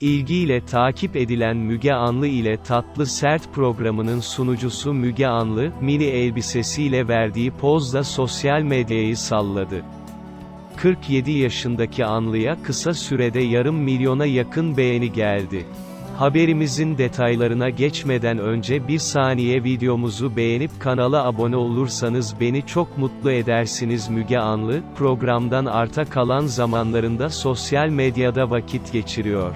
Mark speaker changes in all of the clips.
Speaker 1: İlgiyle takip edilen Müge Anlı ile Tatlı Sert programının sunucusu Müge Anlı, mini elbisesiyle verdiği pozla sosyal medyayı salladı. 47 yaşındaki Anlı'ya kısa sürede yarım milyona yakın beğeni geldi. Haberimizin detaylarına geçmeden önce bir saniye videomuzu beğenip kanala abone olursanız beni çok mutlu edersiniz Müge Anlı, programdan arta kalan zamanlarında sosyal medyada vakit geçiriyor.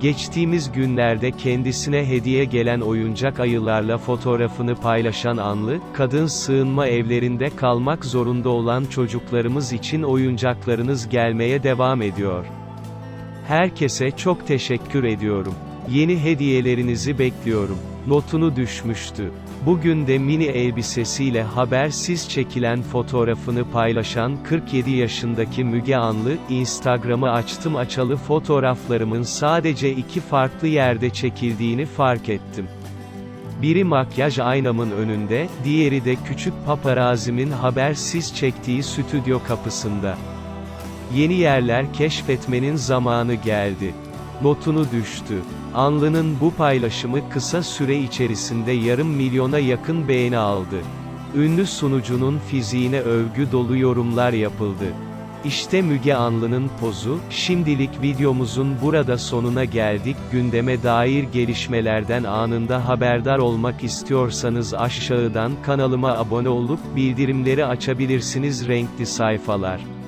Speaker 1: Geçtiğimiz günlerde kendisine hediye gelen oyuncak ayılarla fotoğrafını paylaşan Anlı, kadın sığınma evlerinde kalmak zorunda olan çocuklarımız için oyuncaklarınız gelmeye devam ediyor. Herkese çok teşekkür ediyorum. Yeni hediyelerinizi bekliyorum. Notunu düşmüştü. Bugün de mini elbisesiyle habersiz çekilen fotoğrafını paylaşan 47 yaşındaki Müge Anlı, Instagram'ı açtım açalı fotoğraflarımın sadece iki farklı yerde çekildiğini fark ettim. Biri makyaj aynamın önünde, diğeri de küçük paparazimin habersiz çektiği stüdyo kapısında. Yeni yerler keşfetmenin zamanı geldi. Notunu düştü. Anlı'nın bu paylaşımı kısa süre içerisinde yarım milyona yakın beğeni aldı. Ünlü sunucunun fiziğine övgü dolu yorumlar yapıldı. İşte Müge Anlı'nın pozu, şimdilik videomuzun burada sonuna geldik. Gündeme dair gelişmelerden anında haberdar olmak istiyorsanız aşağıdan kanalıma abone olup bildirimleri açabilirsiniz renkli sayfalar.